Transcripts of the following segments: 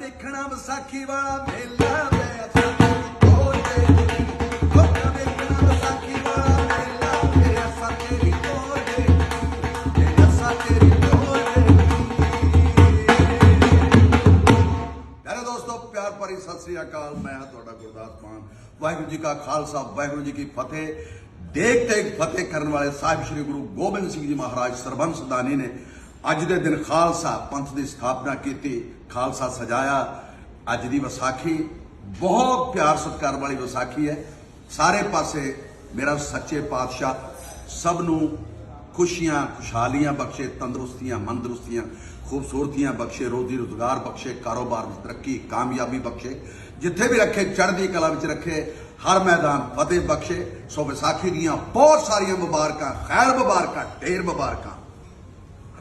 ਵੇਖਣਾ ਵਿਸਾਖੀ ਵਾਲਾ ਮੇਲਾ ਵੇ ਅਸਾਂ ਦੋਸਤੋ, ਪਿਆਰ ਭਰੀ ਸਤਿ ਸ੍ਰੀ ਅਕਾਲ। ਮੈਂ ਹਾਂ ਤੁਹਾਡਾ ਗੁਰਦਾਸ ਮਾਨ। ਵਾਹਿਗੁਰੂ ਜੀ ਕਾ ਖਾਲਸਾ, ਵਾਹਿਗੁਰੂ ਜੀ ਕੀ ਫਤਿਹ। ਦੇਖ ਤੇ ਫਤਿਹ ਕਰਨ ਵਾਲੇ ਸਾਹਿਬ ਸ੍ਰੀ ਗੁਰੂ ਗੋਬਿੰਦ ਸਿੰਘ ਜੀ ਮਹਾਰਾਜ ਸਰਬੰਸ ਦਾਨੀ ਨੇ ਅੱਜ ਦੇ ਦਿਨ ਖਾਲਸਾ ਪੰਥ ਦੀ ਸਥਾਪਨਾ ਕੀਤੀ। ਖਾਲਸਾ ਸਜਾਇਆ। ਅੱਜ ਦੀ ਵਿਸਾਖੀ ਬਹੁਤ ਪਿਆਰ ਸਤਿਕਾਰ ਵਾਲੀ ਵਿਸਾਖੀ ਹੈ। ਸਾਰੇ ਪਾਸੇ ਮੇਰਾ ਸੱਚੇ ਪਾਤਸ਼ਾਹ ਸਭ ਨੂੰ ਖੁਸ਼ੀਆਂ, ਖੁਸ਼ਹਾਲੀਆਂ ਬਖਸ਼ੇ, ਤੰਦਰੁਸਤੀਆਂ ਮੰਦਰੁਸਤੀਆਂ ਖੂਬਸੂਰਤੀਆਂ ਬਖਸ਼ੇ, ਰੋਜ਼ੀ ਰੋਜ਼ਗਾਰ ਬਖਸ਼ੇ, ਕਾਰੋਬਾਰ ਵਿੱਚ ਤਰੱਕੀ, ਕਾਮਯਾਬੀ ਬਖਸ਼ੇ, ਜਿੱਥੇ ਵੀ ਰੱਖੇ, ਚੜ੍ਹਦੀ ਕਲਾ ਵਿੱਚ ਰੱਖੇ, ਹਰ ਮੈਦਾਨ ਫਤਿਹ ਬਖਸ਼ੇ। ਸੋ ਵਿਸਾਖੀ ਦੀਆਂ ਬਹੁਤ ਸਾਰੀਆਂ ਮੁਬਾਰਕਾਂ, ਖੈਰ ਮੁਬਾਰਕਾਂ, ਢੇਰ ਮੁਬਾਰਕਾਂ।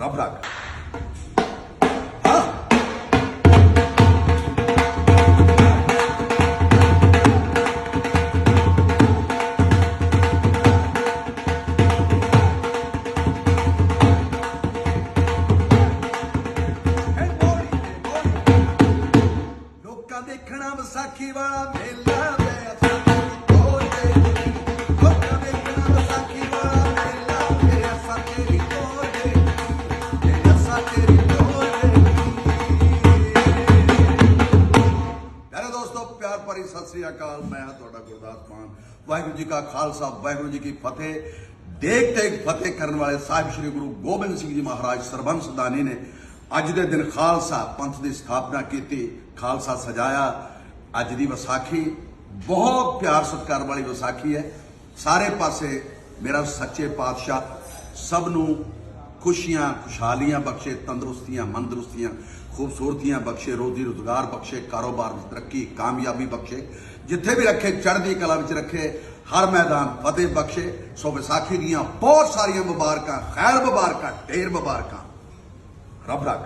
ਰੱਬ ਰੱਖ। ਲੋਕਾਂ ਦੇਖਣਾ ਵਿਸਾਖੀ ਵਾਲਾ ਮੇਲਾ ਵੇ ਅਸਾਂ ਕੋਲੇ ਦੋਸਤੋ, ਪਿਆਰ ਭਰੀ ਸਤਿ ਸ੍ਰੀ ਅਕਾਲ। ਮੈਂ ਹਾਂ ਤੁਹਾਡਾ ਗੁਰਦਾਸ ਮਾਨ। ਵਾਹਿਗੁਰੂ ਜੀ ਕਾ ਖਾਲਸਾ, ਵਾਹਿਗੁਰੂ ਜੀ ਕੀ ਫਤਿਹ। ਦੇਖ ਤੇ ਫਤਿਹ ਕਰਨ ਵਾਲੇ ਸਾਹਿਬ ਸ੍ਰੀ ਗੁਰੂ ਗੋਬਿੰਦ ਸਿੰਘ ਜੀ ਮਹਾਰਾਜ ਸਰਬੰਸ ਦਾਨੀ ਨੇ ਅੱਜ ਦੇ ਦਿਨ ਖਾਲਸਾ ਪੰਥ ਦੀ ਸਥਾਪਨਾ ਕੀਤੀ, ਖਾਲਸਾ ਸਜਾਇਆ। ਅੱਜ ਦੀ ਵਿਸਾਖੀ ਬਹੁਤ ਪਿਆਰ ਸਤਿਕਾਰ ਵਾਲੀ ਵਿਸਾਖੀ ਹੈ। ਸਾਰੇ ਪਾਸੇ ਮੇਰਾ ਸੱਚੇ ਪਾਤਸ਼ਾਹ ਸਭ ਨੂੰ ਖੁਸ਼ੀਆਂ, ਖੁਸ਼ਹਾਲੀਆਂ ਬਖਸ਼ੇ, ਤੰਦਰੁਸਤੀਆਂ ਮੰਦਰੁਸਤੀਆਂ ਖੂਬਸੂਰਤੀਆਂ ਬਖਸ਼ੇ, ਰੋਜ਼ੀ ਰੋਜ਼ਗਾਰ ਬਖਸ਼ੇ, ਕਾਰੋਬਾਰ ਵਿੱਚ ਤਰੱਕੀ, ਕਾਮਯਾਬੀ ਬਖਸ਼ੇ, ਜਿੱਥੇ ਵੀ ਰੱਖੇ, ਚੜ੍ਹਦੀ ਕਲਾ ਵਿੱਚ ਰੱਖੇ, ਹਰ ਮੈਦਾਨ ਫਤਿਹ ਬਖਸ਼ੇ। ਸੋ ਵਿਸਾਖੀ ਦੀਆਂ ਬਹੁਤ ਸਾਰੀਆਂ ਮੁਬਾਰਕਾਂ, ਖੈਰ ਮੁਬਾਰਕਾਂ, ਢੇਰ ਮੁਬਾਰਕਾਂ। ਰੱਬ ਰੱਖ